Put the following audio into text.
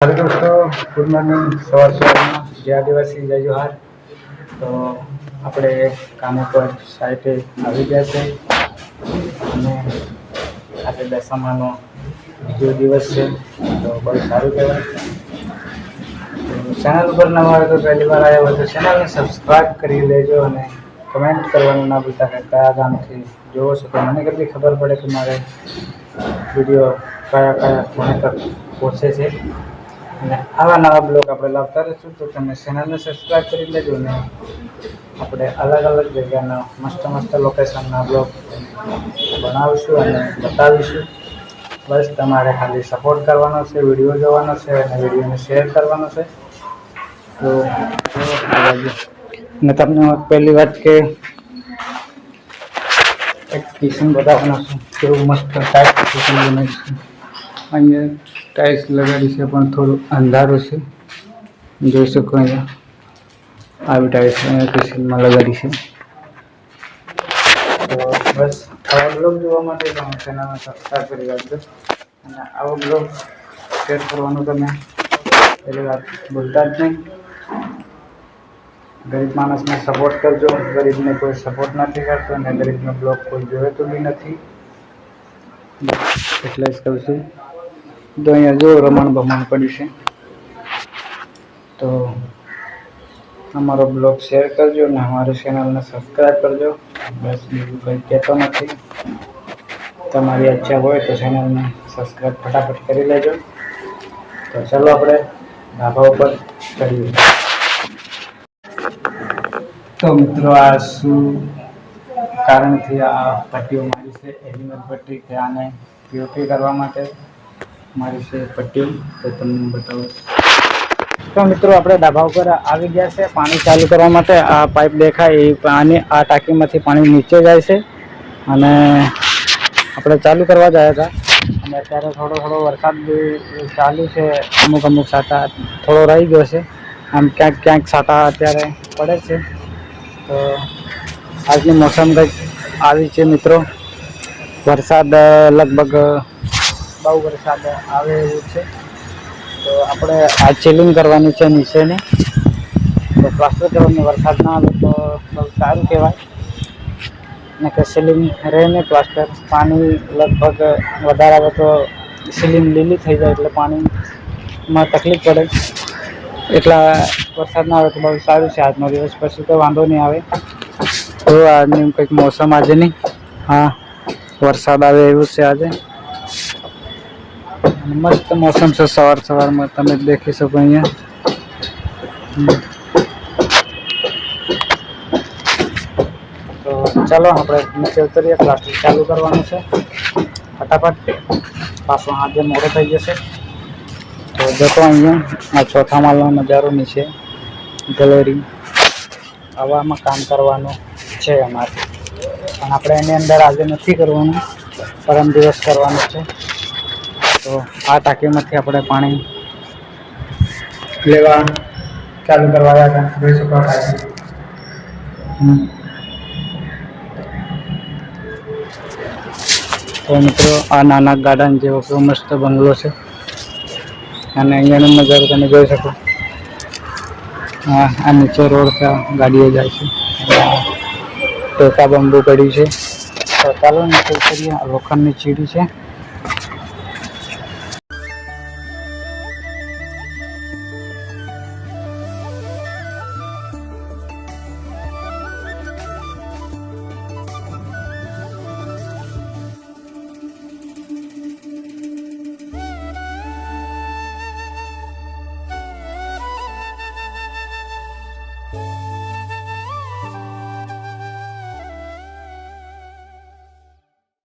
હાલો દોસ્તો, good morning. સવાર સવારમાં જય આદિવાસી, જય જોહાર. તો આપણે કામ ઉપર સાઈટે આવી ગયા છે. અને આજે દશામાનો બીજો દિવસ છે. તો બહુ સારું કહેવાય. ચેનલ ઉપર નવા હોય તો પહેલી વાર આવ્યા હોય તો ચેનલને સબસ્ક્રાઈબ કરી લેજો અને કમેન્ટ કરવાનું ના ભૂલતા કે કયા ગામથી જોવો છો તો મને કેટલી ખબર પડે કે મારે વીડિયો કયા કયા કોને તક પહોંચે છે. અને આવા નવા બ્લોગ આપણે લાવતા રહીશું તો તમે ચેનલને સબસ્ક્રાઈબ કરી લેજો ને આપણે અલગ અલગ જગ્યાના મસ્ત મસ્ત લોકેશનના બ્લોગ બનાવીશું અને બતાવીશું. બસ તમારે ખાલી સપોર્ટ કરવાનો છે વીડિયો જોવાનો છે અને વિડીયોને શેર કરવાનો છે. તો અને તમને પહેલી વાત કે એક કિચન બતાવવાનો છું, કેવું મસ્ત ટાઈપ અહીંયા ટાઇલ્સ લગાડી છે, પણ થોડું અંધારું છે. જોઈ શકો અહીંયા આવી ટાઇલ્સ અહીંયા કિચનમાં લગાડી છે. તો બસ આવા બ્લોગ જોવા માટે તમે ચેનલને સબસ્ક્રાઈબ કરી રાખજો. અને આવો બ્લોગ શેર કરવાનું તમે પહેલી વાત ભૂલતા જ નહીં. ગરીબ માણસને સપોર્ટ કરજો. ગરીબને કોઈ સપોર્ટ નથી કરતો અને ગરીબનો બ્લોગ કોઈ જોયેતું બી નથી. એટલે જ કહું છું. તો અહીંયા જો રમણ ભમણ પડ્યું છે. તો અમારો બ્લોગ શેર કરજો અને અમારી ચેનલને સબસ્ક્રાઈબ કરજો. બસ બીજું કંઈ કહેતો નથી. તમારી ઈચ્છા હોય તો ચેનલને સબસ્ક્રાઈબ ફટાફટ કરી લેજો. તો ચાલો આપણે ધાબા ઉપર કરીએ તો મિત્રો આ શું કારણથી આ પટ્ટીઓ મારી છે? એલિમેન્ટ પટ્ટી કે આને પીઓપી કરવા માટે મારી છે પટ્ટીઓ તો તમને બતાવું. તો મિત્રો, આપણે ડાભા ઉપર આવી ગયા છે. પાણી ચાલુ કરવા માટે આ પાઇપ દેખાય એ પાણી આ ટાંકીમાંથી પાણી નીચે જાય છે. અને આપણે ચાલુ કરવા જાય હતા. અને અત્યારે થોડો થોડો વરસાદ બી ચાલુ છે. અમુક અમુક સાટા થોડો રહી ગયો છે. આમ ક્યાંક ક્યાંક સાટા અત્યારે પડે છે. તો આજની મોસમ કંઈક આવી છે મિત્રો. વરસાદ લગભગ બહુ વરસાદ આવે એવું છે. તો આપણે આ ચિલિંગ કરવાની છે નીચેની. તો પ્લાસ્ટર કરવાની વરસાદ ના આવે તો બહુ સારું કહેવાય. ને કે સીલિંગ રહે ને પ્લાસ્ટર પાણી લગભગ વધારે આવે તો સીલિંગ લીલી થઈ જાય એટલે પાણીમાં તકલીફ પડે. એટલા વરસાદ ના આવે તો બહુ સારું છે આજનો દિવસ. પછી તો વાંધો નહીં આવે. તો આજની કંઈક મોસમ આજે નહીં. હા, વરસાદ આવે એવું છે આજે. મસ્ત મોસમ છે સવાર સવારમાં, તમે દેખી શકો અહીંયા. તો ચાલો, આપણે નીચે ઉતરીએ, પ્લાસ્ટિક ચાલુ કરવાનું છે. ફટાફટ, પાછો આજે મોડો થઈ જશે, તો જતો અહીંયા, આ ચોથા માળનો નજારો નીચે, ગેલેરી, આવામાં કામ કરવાનું છે અમારે. પણ આપણે એની અંદર આજે નથી કરવાનું, પરમ દિવસ કરવાનું છે. તો આ ટાંકીમાંથી આપણે પાણી લેવા ચાલુ કરવા. તો મિત્રો, આ નાના ગાર્ડન જેવો કેવો મસ્ત બંગલો છે. અને અહીંયાનો નજારો તમે જોઈ શકો. હા, આ નીચે રોડ પર ગાડીઓ જાય છે. ટોકા બંબુ પડ્યું છે. તો ચાલો નીચે કરીએ. લોખંડની ચીડી છે.